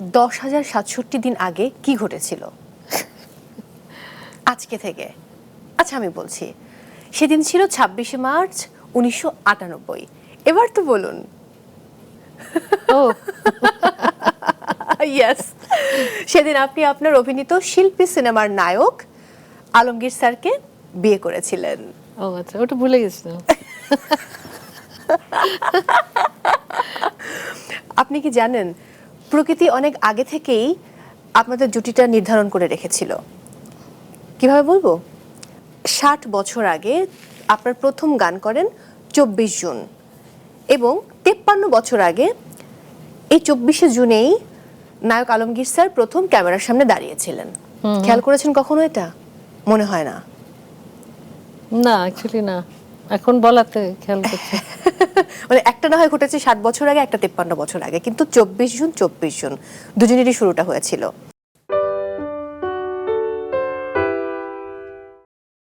দশ হাজার সাতষট্টি দিন আগে কি ঘটেছিল? আজকে থেকে। আচ্ছা আমি বলছি সেদিন ছিল ছাব্বিশে মার্চ উনিশশো আটানব্বই। এবার তো বলুন। ও। ইয়েস সেদিন আপনি আপনার অভিনীত শিল্পী সিনেমার নায়ক আলমগীর স্যারকে বিয়ে করেছিলেন। ও আচ্ছা ওটা ভুলে গেছিলাম। আপনি কি জানেন প্রকৃতি অনেক আগে থেকেই আপনাদের জুটিটা নির্ধারণ করে রেখেছিল। কীভাবে বলব? ষাট বছর আগে আপনার প্রথম গান করেন চব্বিশ জুন এবং তেপ্পান্ন বছর আগে এই চব্বিশে জুনেই নায়ক আলমগীর স্যার প্রথম ক্যামেরার সামনে দাঁড়িয়েছিলেন। খেয়াল করেছেন কখনো এটা? মনে হয় না। না অ্যাকচুয়ালি না। এখন বলাতে খেয়াল করছি। মানে একটা না হয় ঘটেছে সাত বছর আগে, একটা তেপ্পান্ন বছর আগে। কিন্তু চব্বিশ জুন চব্বিশ জুন, দুজনেরই শুরুটা হয়েছিল।